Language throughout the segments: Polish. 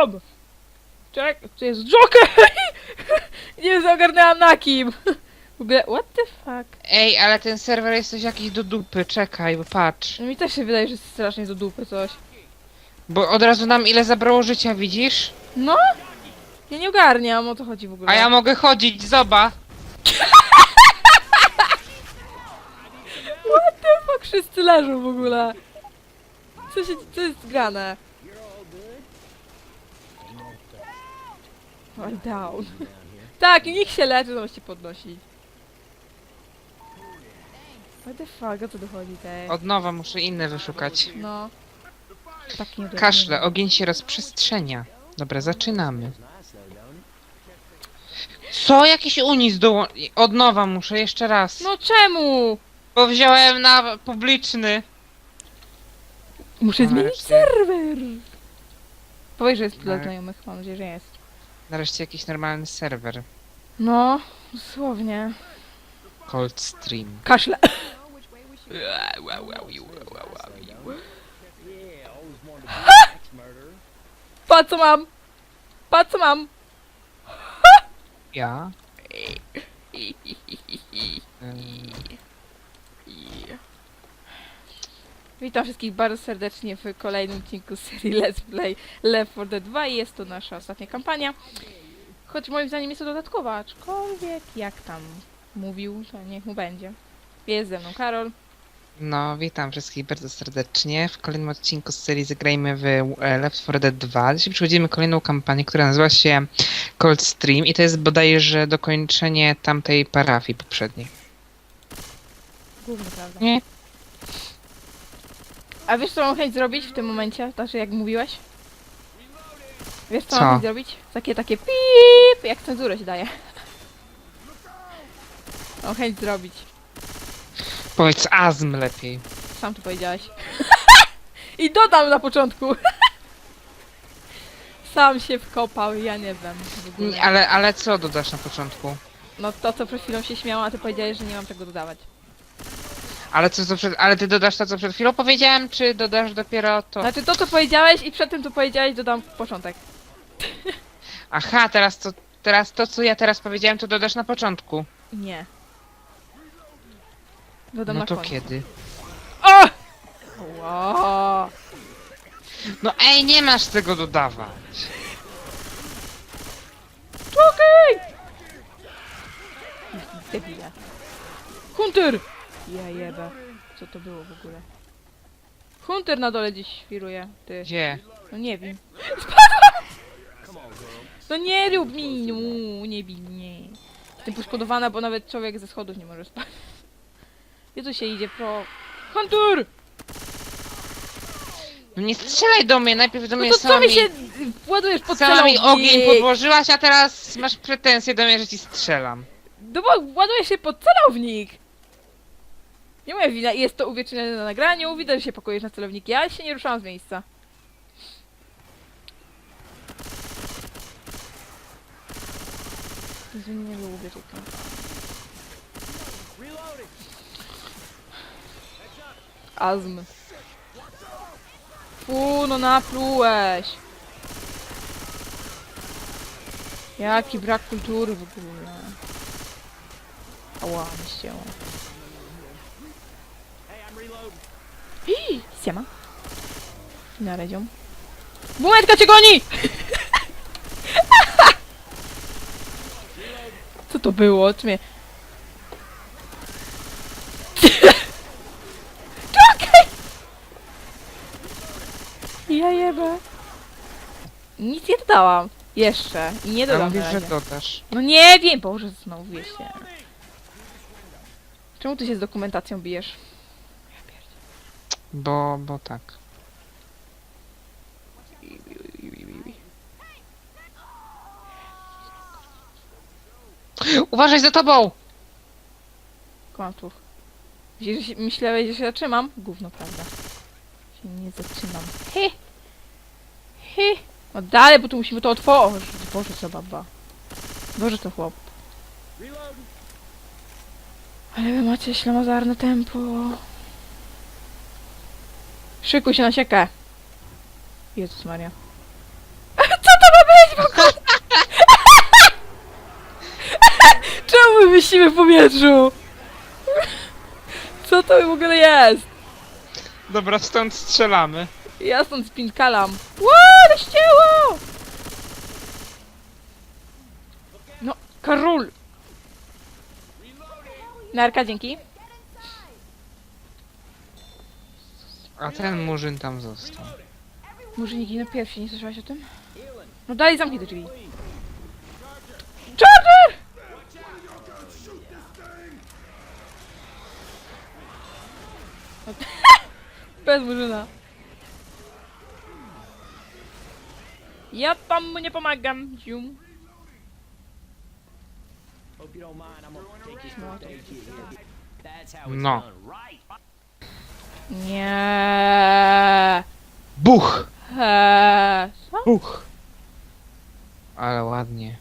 Bob! Czek, to jest Joker! W ogóle, what the fuck? Ej, ale ten serwer jest coś jakiś do dupy, czekaj, bo patrz. No mi też się wydaje, że jest strasznie do dupy coś. Bo od razu nam ile zabrało życia, widzisz? No? Ja nie ogarniam, o to chodzi w ogóle. A ja mogę chodzić, zoba. What the fuck? Wszyscy leżą w ogóle. Co się, co jest grane? Fall down. Tak, niech się leczy, to się podnosić. What the fuck, o co dochodzi tej? Od nowa muszę inne wyszukać. No. Tak nie Kaszle, ogień się rozprzestrzenia. Dobra, zaczynamy. Co? Jakiś unis do... Od nowa muszę, jeszcze raz. No czemu? Bo wziąłem na publiczny. Muszę zmienić Nareszcie. serwer. Powiedz, że jest dla Tak. znajomych, mam nadzieję, że jest. Nareszcie jakiś normalny serwer. No, dosłownie. Cold Stream. Kaszle. Patrz co mam! Patrz co mam! Ja? Ym, Witam wszystkich bardzo serdecznie w kolejnym odcinku serii Let's Play Left 4 Dead 2 i jest to nasza ostatnia kampania. Choć moim zdaniem jest to dodatkowa, aczkolwiek jak tam mówił, to niech mu będzie. Jest ze mną Karol. No, witam wszystkich bardzo serdecznie. W kolejnym odcinku z serii zagrajmy w e, Left 4 Dead 2. Dzisiaj przechodzimy kolejną kampanię, która nazywa się Cold Stream i to jest bodajże dokończenie tamtej parafii poprzedniej. Główny, prawda? Nie? A wiesz co mam chęć zrobić w tym momencie? Znaczy jak mówiłeś? Wiesz co, Co? mam chęć zrobić? Takie, takie pip, jak cenzurę się daje. Mam chęć zrobić. Powiedz azm lepiej. Sam to powiedziałeś. I dodam na początku. Sam się wkopał, ja nie wiem Ale, ale co dodasz na początku? No to, co przed chwilą się śmiała, a ty powiedziałeś, że nie mam czego dodawać. Ale co, co przed, ale ty dodasz to, co przed chwilą powiedziałem, czy dodasz dopiero to? Znaczy to, co powiedziałeś i przed tym, co powiedziałeś, dodam w początek. Aha, teraz to, teraz to, co ja teraz powiedziałem, to dodasz na początku. Nie. Dodam No na to końcu. kiedy? O! Wow. No ej, nie masz tego dodawać. Okej! Debile. Hunter! Ja jebę. Co to było w ogóle? Hunter na dole gdzieś świruje, ty. Gdzie? No nie wiem. Spadłam! No nie rób mi, no, nie bij mnie. Jestem poszkodowana, bo nawet człowiek ze schodów nie może spać. Gdzie tu się idzie pro... Hunter! No nie strzelaj do mnie, najpierw do No mnie to co mi się władujesz pod Sama mi celownik? ogień podłożyłaś, a teraz masz pretensje do mnie, że ci strzelam. No bo ładuje się pod celownik! Nie moja wina, jest to uwiecznione na nagraniu, widać, że się pakujesz na celowniki, ja się nie ruszałam z miejsca. Jezu, nie lubię tutaj. Azm. Fu, no naplułeś! Jaki brak kultury w ogóle. Ała, mi ścięło. Siema. Na redzią. Bumetka cię goni! Co to było? Czy mnie... Czekaj! Ja jebę. Nic nie dodałam. Jeszcze. I nie dodam mówisz, na że razie. dodasz. No nie wiem, Boże, znowu wiesz się. Czemu ty się z dokumentacją bijesz? Bo, bo tak. Uważaj za tobą! Kłamców. Myślisz, że Myślałeś, że się zatrzymam? Gówno, prawda. Się nie zatrzymam. He! He! No dalej, bo tu musimy to otworzyć. Boże, co baba. Boże, to chłop. Ale wy macie ślamazarne tempo. Szykuj się na siekę. Jezus Maria. Co to ma być w ogóle? Czemu my wysimy w powietrzu? Co to w ogóle jest? Dobra, stąd strzelamy. Ja stąd spinkalam. Ło, ale ścięło! No, Karol! Narka, dzięki. A ten murzyn tam został. Nie ginę pierwszy, nie słyszałaś o tym? No dalej zamknij te drzwi. Charger! No, Bez murzyna. Ja tam mu nie pomagam. Zium. Hope you don't mind. I'm gonna take this No. birthday kid here. That's how it's No. done, right? Nie. Buch! Eee, co? Buch! Ale ładnie.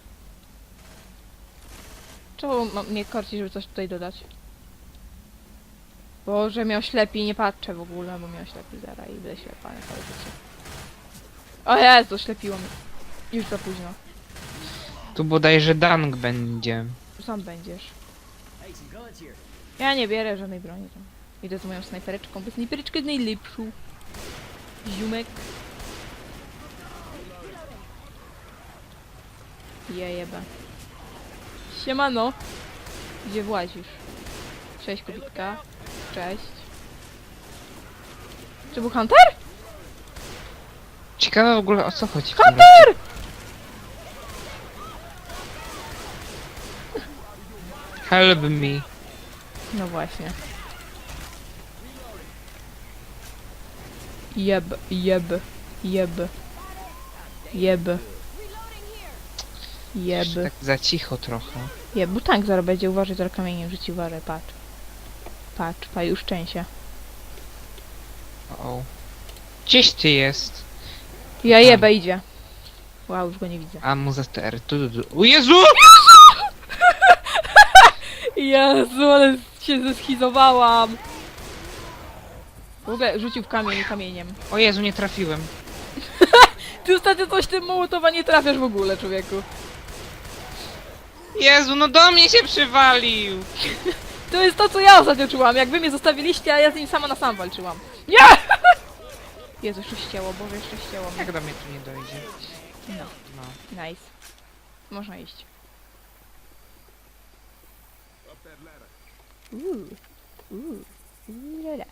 Czemu ma- mnie korci, żeby coś tutaj dodać? Boże, mnie oślepi, nie patrzę w ogóle, bo mnie oślepi zara i będę ślepa na całe życie. O Jezu, oślepiło mnie. Już za późno. Tu bodajże dang będzie. Sam będziesz. Ja nie bierę żadnej broni tam. Idę z moją snajpereczką, bo snajpereczka jest najlepszą. Ziumek. Ja jeba. Siemano. Gdzie włazisz? Cześć, kobitka. Cześć. Czy był Hunter? Ciekawe w ogóle o co chodzi. w tym Hunter! Help me. No właśnie. Jeb, jeb, jeb. Jeb. Jeb. Tak za cicho trochę. Jeb, bo tank zaraz będzie uważać, zaraz kamieniem rzuci warę, patrz. Patrz, pa już szczęście. O. Gdzieś ty jest. Ja jebę, idzie. Wow, już go nie widzę. A mu za TR. Tu, tu, tu. O Jezu! Jezu, ale się zeschizowałam. W ogóle rzucił w kamień kamieniem. O Jezu, nie trafiłem. Ty ostatnio coś tym mołotowa nie trafiasz w ogóle, człowieku. Jezu, no do mnie się przywalił! To jest to, co ja ostatnio czułam. Jak wy mnie zostawiliście, a ja z nim sama na sam walczyłam. Nie! Jezu, jeszcze ścięło, Boże, jeszcze ścięło. mnie. Jak do mnie tu nie dojdzie? No, No. nice. Można iść. Uuu, uuu, uuu, lala.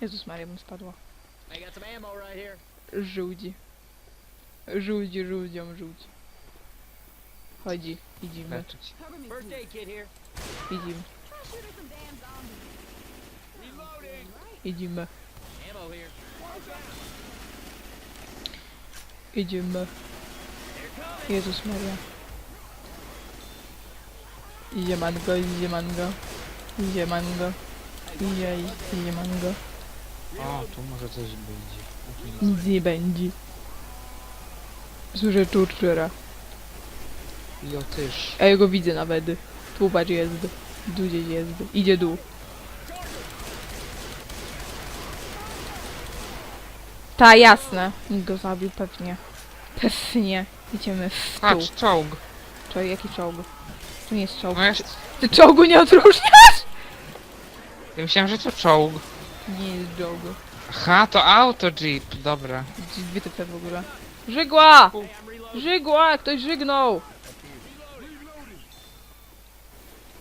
Jezus Maria, bym spadła. Żółdzi. Żółdzi, żółdziom, żółdź. Chodzi, idziemy, Leczyć. Birthday kid here. idziemy, idziemy, idziemy. Jezus Maria. Idzie mango, idzie mango. Idzie mango. Idzie, idzie mango. O, tu może coś będzie. Nic. Nie będzie. Słyszę czurczera. I o tyż. A ja go widzę nawet. Tu patrz jest. Tu gdzieś jest. Idzie dół. Ta, jasne. Nikt go zabił, pewnie. Pewnie. Idziemy w dół. Patrz, czołg. To jaki czołg? To nie jest czołg. No jest... Ty czołgu nie odróżniasz? Ja myślałem, że to czołg. Nie jest czołg. Aha, to auto jeep. Dobra. Wytypę w ogóle. Żygła! Żygła! Ktoś żygnął!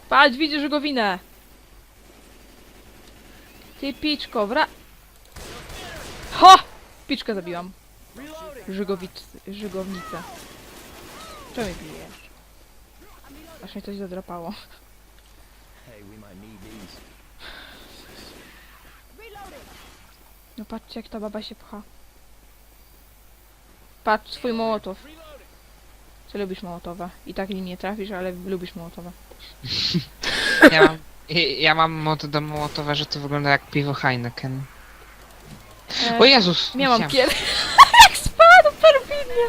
Patrz, widzisz żygowinę! Ty piczko, wra... Ho! Piczkę zabiłam. Żygowic... Żygownicę. Czemu mnie bijesz? Aż mnie coś zadrapało. Hey, we might need these. No patrzcie jak ta baba się pcha. Patrz, swój mołotow. Czy lubisz Mołotowa? I tak nim nie trafisz, ale lubisz Mołotowa. Ja mam, ja mam mod do Mołotowa, że to wygląda jak piwo Heineken. E, O Jezus! Miałam kier... Jak spadł perfidnie!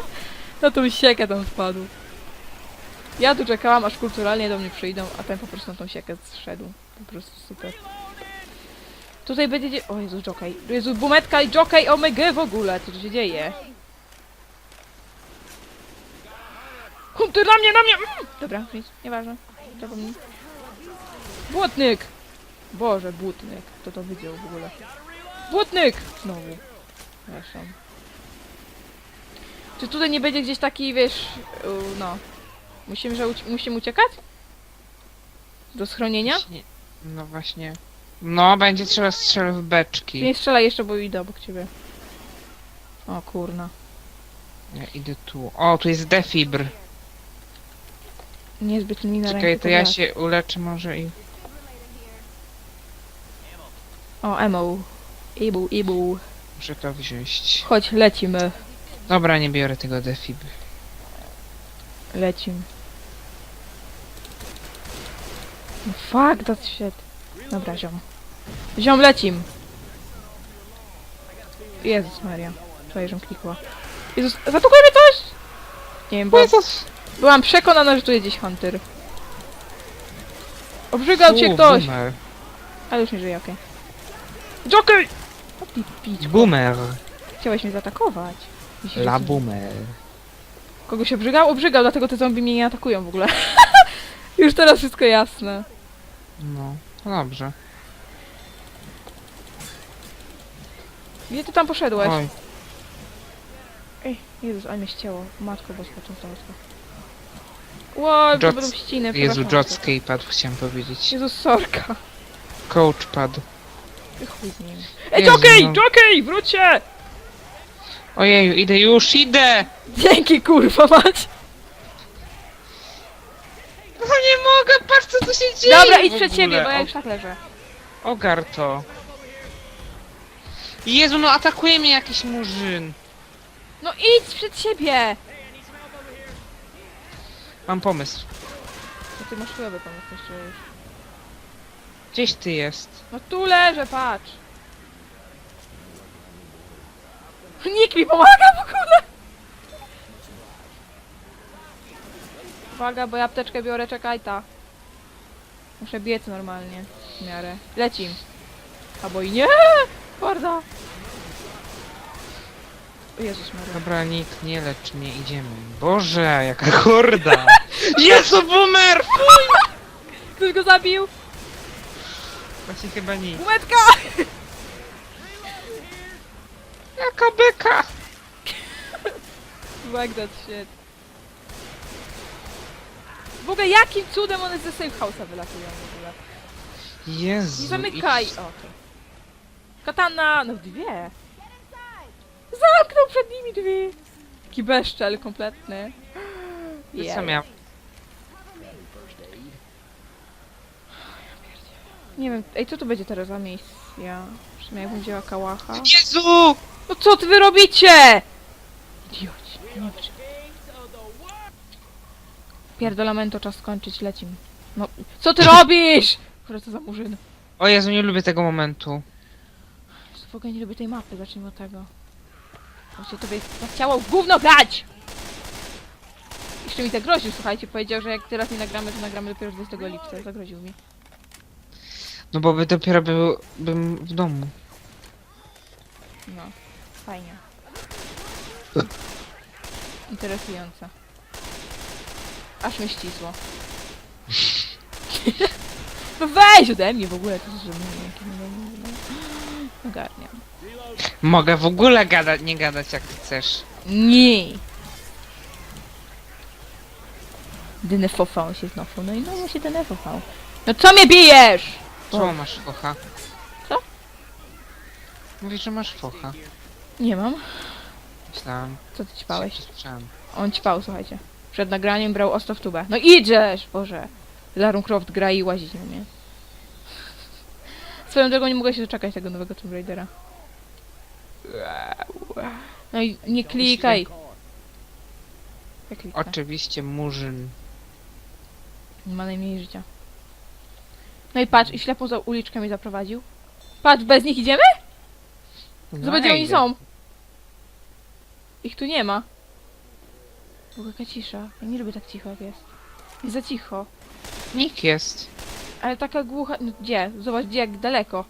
Na tą siekę tam spadł. Ja tu czekałam, aż kulturalnie do mnie przyjdą, a ten po prostu na tą siekę zszedł. Po prostu super. Tutaj będzie... dzie- O Jezu, Jokej. Jezu, bumetka i Jokej, omega w ogóle. Co tu się dzieje? Hunty na mnie, na mnie! Mm! Dobra, nic, nieważne. Zapomnij. Błotnyk! Boże, błotnyk. Kto to widział w ogóle? Błotnyk! Znowu. Zresztą. Czy tutaj nie będzie gdzieś taki, wiesz, no. Musimy, że uci- musimy uciekać? Do schronienia? Właśnie- No właśnie. No, będzie trzeba strzelać w beczki. Nie strzelaj jeszcze, bo idę obok ciebie. O kurna. Ja idę tu. O, tu jest defibr. Niezbyt mi na Czekaj, rękę to ja się uleczę może i... O, emo. Ibu, ibu. Muszę to wziąć. Chodź, lecimy. Dobra, nie biorę tego defibr. Lecimy. No fuck, that shit. Dobra, ziom. Ziom, lecim. Jezus Maria. Tutaj, żem klikła. Jezus, zablokuje mnie coś! Nie wiem, bo Jezus! byłam przekonana, że tu jest gdzieś Hunter. Obrzygał cię ktoś! Boomer. Ale już nie żyje, okej. Jockey! O ty pić, Boomer. chciałeś mnie zaatakować. Myślisz, La że- boomer. Kogoś obrzygał? Obrzygał, dlatego te zombie mnie nie atakują w ogóle. Już teraz wszystko jasne. No, to dobrze. Gdzie ty tam poszedłeś? Oj, Ej, Jezus, ale mnie ścięło. Matko boska. Ło, to Joc- będą ściny, Jezu, przepraszam. Padł, chciałem powiedzieć. Jezus, sorka. Coach padł. Ty Chuj z nim. Ej, Jezu, Jockey! no. Jockey! Wróć się! Ojeju, idę już, idę! Dzięki, kurwa mać! No nie mogę, patrz co tu się dzieje Dobra, idź w przed ogóle. siebie, bo ja już tak leżę. Ogar to. Jezu, no atakuje mnie jakiś murzyn. No idź przed siebie! Mam pomysł. No ty masz chujowy pomysł jeszcze już. Gdzieś ty jest. No tu leżę, patrz. Nikt mi pomaga w ogóle! Uwaga, bo ja apteczkę biorę, czekaj ta. Muszę biec normalnie, w miarę. Lecim. Albo i nie! Horda! O Jezus Maria. Dobra, nikt nie lecz, nie idziemy. Boże, jaka horda! Jezu, boomer! Ktoś go zabił? Właśnie chyba nic. Bumetka! Jaka beka! Like that shit. W ogóle jakim cudem one ze safe house'a wylatują w ogóle? Jezu. Zamykaj! idź. O, okej. Katana! No dwie! Zamknął przed nimi drzwi! Taki bezczel kompletny. To co miał? Nie wiem, ej, co to będzie teraz za misja? Przynajmniej jak będzie kałacha. Jezu! No co ty wy robicie? Idioci. Nie wiem. Pierdolamento, czas skończyć, lecim. No, co ty robisz? Kurde, co za murzyn. O Jezu, nie lubię tego momentu. W ogóle nie lubię tej mapy, zacznijmy od tego. Właśnie tobie chciało w gówno grać! Jeszcze mi zagroził, słuchajcie, powiedział, że jak teraz nie nagramy, to nagramy dopiero 20 lipca. Zagroził mi. No bo by dopiero był, bym w domu. No, fajnie. Interesujące. Aż mnie ścisło. No weź ode mnie w ogóle, to że Ogarniam. Mogę w ogóle gadać, nie gadać jak chcesz. Nie. Denerwował się znowu. No i no się denerwował. No co mnie bijesz? Czemu masz focha? Co? Mówisz, że masz focha. Nie mam. Myślałam. Co ty ćpałeś? się słyszałam. On ćpał, słuchajcie. Przed nagraniem brał ostro w tubę. No idziesz! Boże. Lara Croft gra i łazić nie umie. Swoją drogą nie mogę się doczekać tego nowego Tomb Raidera. No i nie klikaj. Kliknę. Oczywiście murzyn. Nie ma najmniej życia. No i patrz, i ślepą za uliczkę mnie zaprowadził. Patrz, bez nich idziemy? No, Zobacz, gdzie ja oni idę. są. Ich tu nie ma. Była jaka cisza. Ja nie lubię tak cicho, jak jest. Jest za cicho. Nikt jest. Ale taka głucha... No, gdzie? Zobacz, gdzie, jak daleko.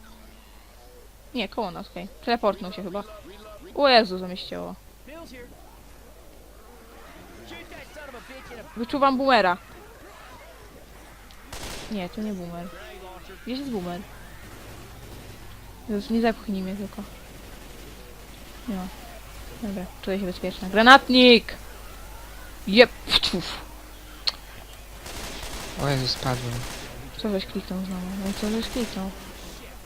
Nie, koło nas, okej. Teleportnął się chyba. O Jezu, zamieściło. Wyczuwam boomera. Nie, to nie boomer. Gdzieś jest boomer? Już nie zepchnij mnie tylko. No. Dobra, czuję się bezpieczna. Granatnik! Jep! Uf. O Jezu, spadłem. Co żeś kliknął znowu? No i co żeś kliknął?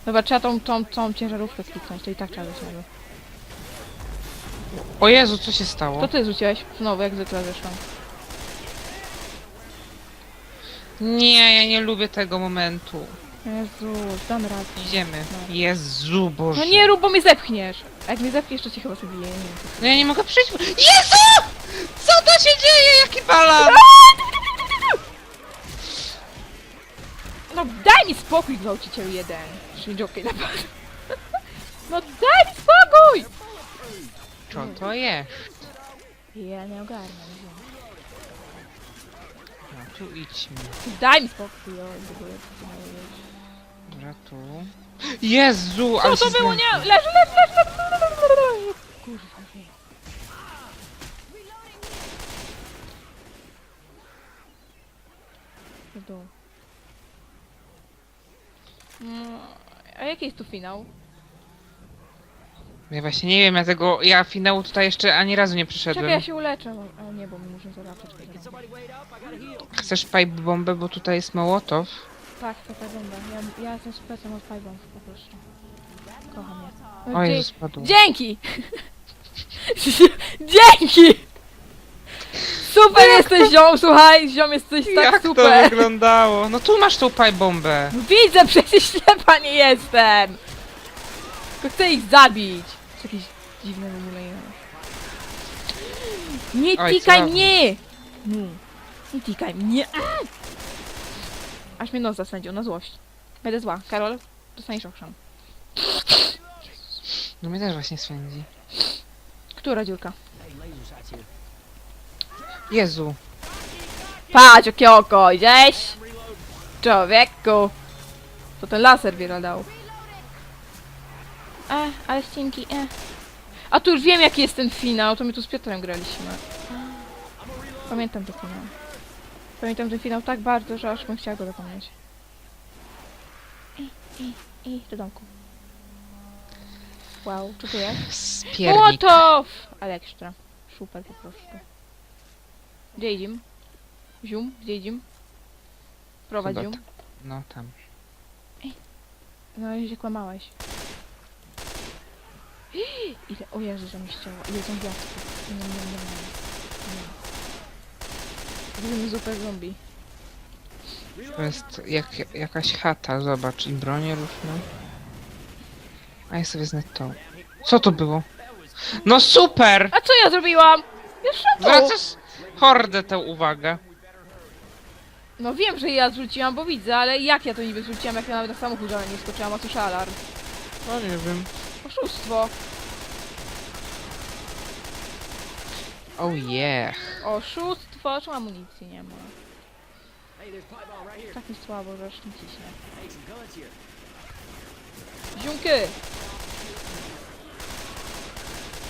Dobra, trzeba tą, tą, tą ciężarówkę kliknąć, to i tak trzeba znowu. O Jezu, co się stało? To ty rzuciłeś? Znowu, jak zwykle zeszłam. Nie, ja nie lubię tego momentu. Jezu, dam radę. Idziemy. No. Jezu, Boże. No nie rób, bo mnie zepchniesz! A jak mnie zepchniesz, to cię chyba sobie wiem. No ja nie mogę przyjść. Jezu! Co to się dzieje? Jaki balan? No daj mi spokój, gwałciciel jeden. Szwindżowki na pewno. No daj mi spokój! Co to jest? Ja nie ogarnę. No tu idźmy. Daj mi spokój, o, w ogóle co to miało być. Dobra, tu. Jezu, Co ale to się było? zmęczyłem. Nie, leży, leży, leży, leży. Kurwa, wie. Dół. No, a jaki jest tu finał? Ja właśnie nie wiem, ja tego, ja finału tutaj jeszcze ani razu nie Czekaj, przyszedłem. ja się uleczę. Ale nie, bo mi muszę zobaczyć. Chcesz pipe bombę, bo tutaj jest Mołotow? Tak, to ta bomba. Ja, ja jestem specem od Five po prostu. Kocham je. No, O dzie- Jezu, spadł. Dzięki! Dzięki! Super jesteś ziom, słuchaj, ziom jesteś tak Jak to super. wyglądało? No tu masz tą pipe bombę. No Widzę, przecież ślepa nie jestem! Tylko chcę ich zabić. To jakieś dziwne w ogóle jest. Nie Oj, tikaj co? mnie! No. Nie tikaj mnie! Aż mnie nos zasędził, na złość. Będę zła. Karol, dostaniesz okrzan. No mnie też właśnie swędzi. Która dziurka? Hey, laser sights here. Jezu. Patrz, jakie oko, gdzieś! Człowieku! To ten laser wiele dał. E, ale ścinki, e. A tu już wiem jaki jest ten finał, to my tu z Piotrem graliśmy. Pamiętam ten finał. Pamiętam ten finał tak bardzo, że aż bym chciała go zapomnieć. I, i, i do domku. Wow, co tu jest? Spiernik. Mołotow! Ale ekstra. Super po prostu. Gdzie idziemy? Zium? Gdzie idziemy? Prowadź Chyba zium. No tam. No i się kłamałeś. Ile, o Jezu, że mi ścięło. Ile zombiaków. Nie, nie, nie, nie. nie. Zrobimy zupę zombie. To jest jak, jakaś chata, zobacz. I bronię różne. A ja sobie znę to. Co to było? No super! A co ja zrobiłam? Jeszcze tu! Zwracasz hordę tę uwagę. No wiem, że ja zrzuciłam, bo widzę, ale jak ja to niby zrzuciłam, jak ja nawet na samochód żaden nie skoczyłam, a tuż alarm. No nie wiem. Oszustwo. Oh yeah. Oszustwo. Czemu amunicji nie ma? Tak mi słabo, że aż nie ciśnie. Ziunky!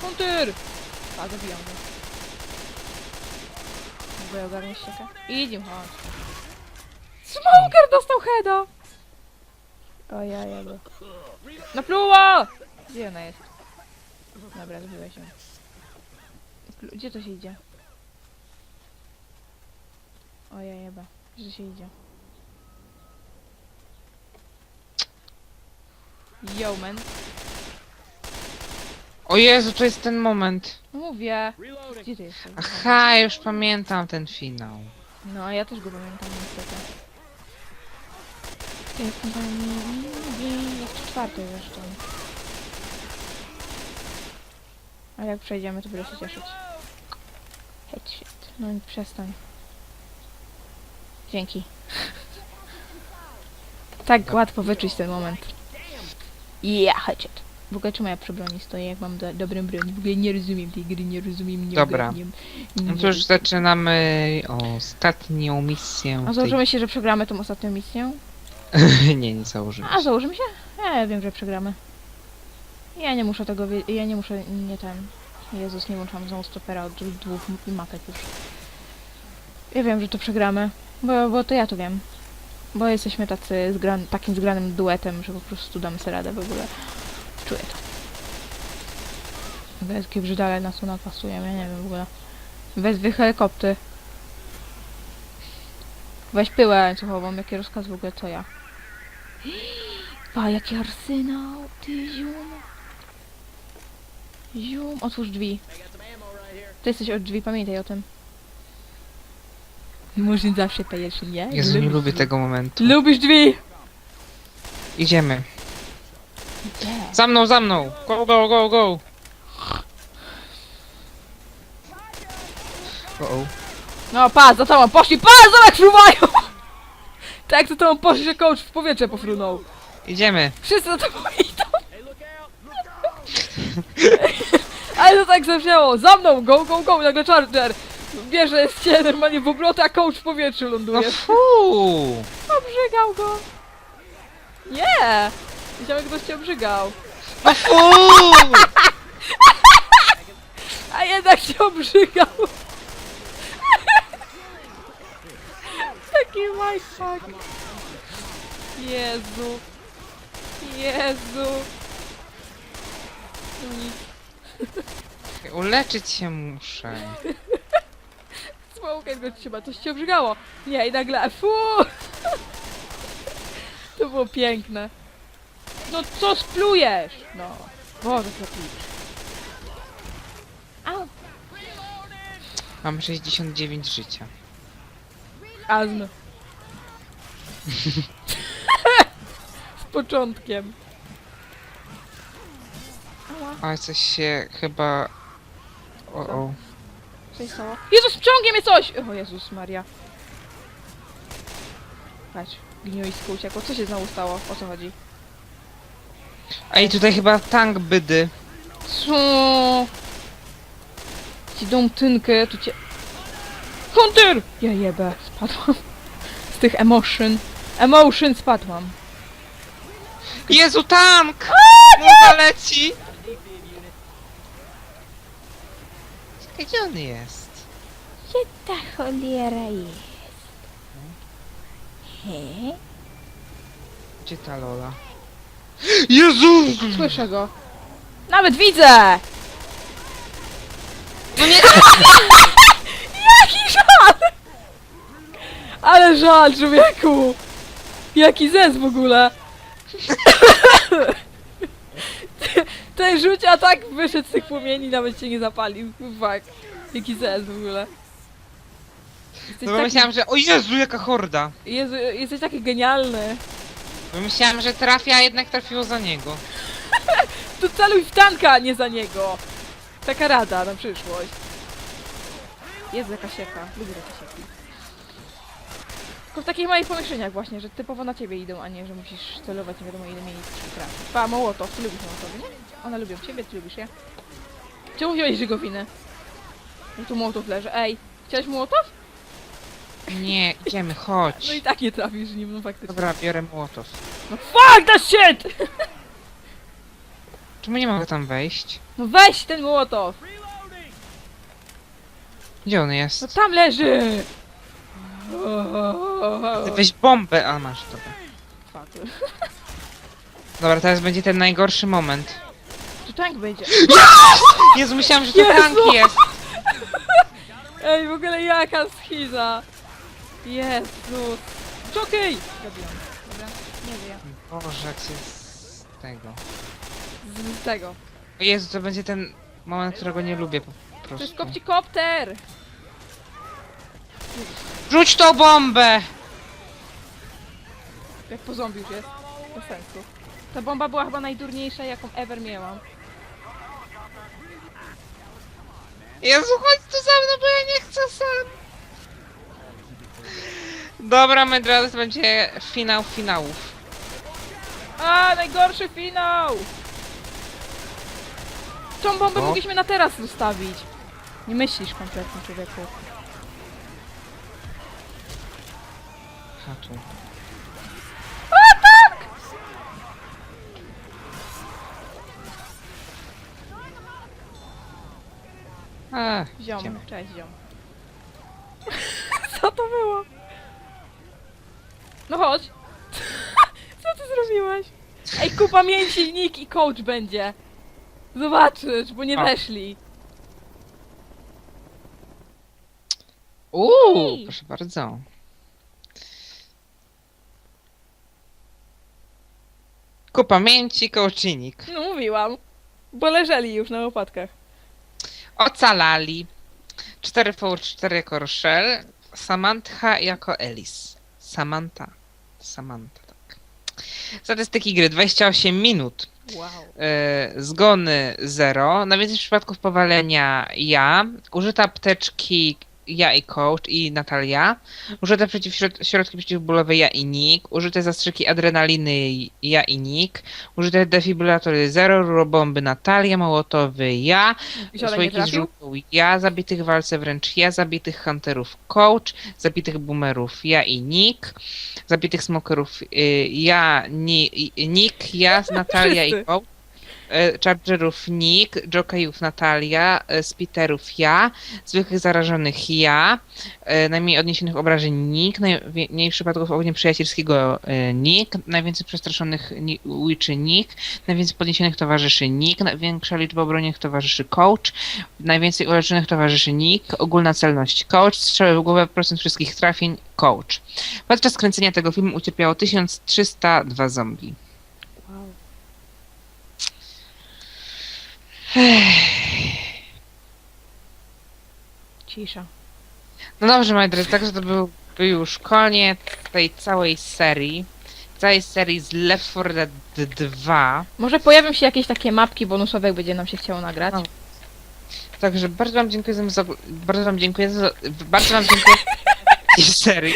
Kontyr! A, zabijam go. Jakby ogarniesz się Idź, chodź. Smoker dostał heada! O ja, ja go. Napluła! Gdzie ona jest? Dobra, zabiłeś ją. Gdzie to się idzie? O ja jeba. Gdzie się idzie? Yo, man. O Jezu, to jest ten moment. Mówię. Gdzie ty jesteś? Aha, już pamiętam ten finał. No, a ja też go pamiętam niestety. Ty jestem tam nie, nie, nie, jeszcze czwartej zresztą. Ale jak przejdziemy, to będę się cieszyć. Headshot. No i przestań. Dzięki. tak łatwo wyczuć ten moment. Yeah, hatchet. W ogóle czemu ja przy broni stoję, jak mam do, dobrą broń? W ogóle nie rozumiem tej gry, nie rozumiem, nie Dobra. ogarniam. No to już zaczynamy ostatnią misję. A założymy się, że przegramy tą ostatnią misję? nie, nie założymy A założymy się? Ja wiem, że przegramy. Ja nie muszę tego ja nie muszę, nie ten... Jezus, nie włączam znowu stopera od dwóch- dwóch mapek już. Ja wiem, że to przegramy, bo, bo to ja to wiem. Bo jesteśmy tacy zgran, takim zgranym duetem, że po prostu damy sobie radę w ogóle. Czuję to. W ogóle jakie brzydale nas tu napasują, ja nie wiem w ogóle. Wezwij helikopter. Weź pyłę łańcuchową, jakie rozkaz w ogóle, co ja. Pa, jaki arsenał, ty zium. Zium, otwórz drzwi. Ty jesteś od drzwi, pamiętaj o tym. Murzyn zawsze pierwszy, nie? Jezu, nie lubię tego momentu. Lubisz drzwi! Idziemy. Nie. Za mną, za mną! Go, go, go, go! O, o. No pa, za tobą poszli, pa, zobacz, fruwają! Tak, za tobą poszli, że coach w powietrze pofrunął. Idziemy! Wszyscy za tobą idą. Ale to tak zawzięło. Za mną, go, go, go, nagle charger. Bierze cię normalnie w obroty, a coach w powietrzu No ląduje. fuu! Obrzygał go. Nie! Jak ktoś cię obrzygał. A jednak się obrzygał. Taki mindfuck. Jezu. Jezu. Nic. Uleczyć się muszę. Smoke go trzeba, coś cię obrzygało. Nie, i nagle, fu! To było piękne. No co splujesz? No. Boże, co pijesz. Au. Mam 69 życia. Azm. Z początkiem. Ała, Ale coś się chyba... O, o. co się stało? Jezus, wciągnie mnie coś! O Jezus Maria. Patrz, gnioisko uciekło. Co się znowu stało? O co chodzi? Ej, tutaj chyba tank bydy. Co? Ci dom tynkę, tu cię... Hunter! Ja jebę, spadłam. Z tych emotion. Emotion spadłam. Jezu, tank! No zaleci! Czekaj, gdzie on jest? Gdzie ta cholera jest? He? Gdzie ta Lola? Jezu! Słyszę go. Nawet widzę! No nie! Jaki żal! Ale żal, człowieku! Jaki zez w ogóle! Ten rzuć a tak wyszedł z tych płomieni, nawet się nie zapalił. Fuck. Jaki zez w ogóle. Jesteś No bo taki, myślałam, że... O Jezu, jaka horda! Jezu, jesteś taki genialny. Bo myślałam, że trafi, a jednak trafiło za niego. To celuj w tanka, a nie za niego. Taka rada na przyszłość. Jest jaka sieka. Lubię takie sieki. Tylko w takich małych pomieszczeniach właśnie, że typowo na ciebie idą, a nie, że musisz celować nie wiadomo ile miejsc trafić. Pa, Mołotow, ty lubisz Mołotowy, nie? One lubią ciebie, ty lubisz je. Czemu wziąłeś żygowinę? No tu Mołotow leży. Ej, chciałeś Mołotow? Nie, idziemy, No chodź. i tak nie trafisz nim, no faktycznie. Dobra, biorę młotow. No fuck that shit! Czemu nie mogę tam wejść? No weź ten Mołotow! Gdzie on No jest? tam leży! Ty Weź bombę, a masz. Fuck. Dobra, teraz będzie ten najgorszy moment. Czy tank będzie? Jezu, myślałam, że to Jezu! tank jest. Ej, w ogóle jaka schiza! Jezus! Czokej! Zabiłam. Dobra, nie żyję. Boże, jak się z tego. Z, z tego. O Jezu, to będzie ten moment, którego nie lubię po To prostu. jest kopcikopter! Rzuć tą bombę! Jak po zombie już jest. Bez sensu. Ta bomba była chyba najdurniejsza, jaką ever miałam. Jezu, chodź tu za mną, bo ja nie chcę sam. Dobra, moi drodzy, to będzie finał finałów. A, najgorszy finał! Tą bombę O. mogliśmy na teraz zostawić. Nie myślisz kompletnie, człowieku. A tu. A, Ziom, idziemy. cześć ziom. Co to było? No chodź. Co ty zrobiłeś? Ej, kupa mięsi, nick i coach będzie. Zobaczysz, bo nie O. weszli. Uuu, Ej. proszę bardzo. Ku pamięci kołczynik. No mówiłam. Bo leżeli już na łopatkach. Ocalali. 4 v 4 jako Rochelle. Samantha jako Elis. Samantha. Samantha, tak. Statystyki gry 28 minut. Wow. E, zgony 0. Na więcej przypadków powalenia ja. Użyte apteczki ja i coach i Natalia. Użyte przeciw, środki przeciwbólowe ja i Nick. Użyte zastrzyki adrenaliny ja i Nick. Użyte defibrylatory 0. Rurobomby Natalia. Mołotowy ja. Słoiki z trafił? żółtą ja. Zabitych walce wręcz ja. Zabitych hunterów coach. Zabitych boomerów ja i Nick. Zabitych smokerów y, ja, ni, Nick, ja, Natalia i coach. E, Chargerów Nick, Jokejów Natalia, e, Spiterów ja, zwykłych zarażonych ja, e, najmniej odniesionych obrażeń Nick, najmniej przypadków ognia przyjacielskiego Nick, najwięcej przestraszonych Witchy Nick, najwięcej podniesionych towarzyszy Nick, największa liczba obronionych towarzyszy Coach, najwięcej uleczonych towarzyszy Nick, ogólna celność Coach, strzały w głowę, procent wszystkich trafień Coach. Podczas kręcenia tego filmu ucierpiało 1302 zombie. Cisza. No dobrze, moi drodzy, także to był, był już koniec tej całej serii. Całej serii z Left 4 Dead 2. Może pojawią się jakieś takie mapki bonusowe, jak będzie nam się chciało nagrać. No. Także bardzo wam dziękuję za, bardzo wam dziękuję za, bardzo wam dziękuję za tej serii.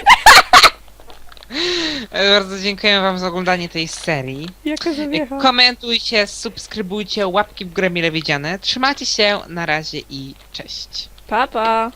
Bardzo dziękuję wam za oglądanie tej serii. Jaka zawiecha. Komentujcie, subskrybujcie, łapki w górę mile widziane. Trzymajcie się, na razie i cześć. Pa, pa.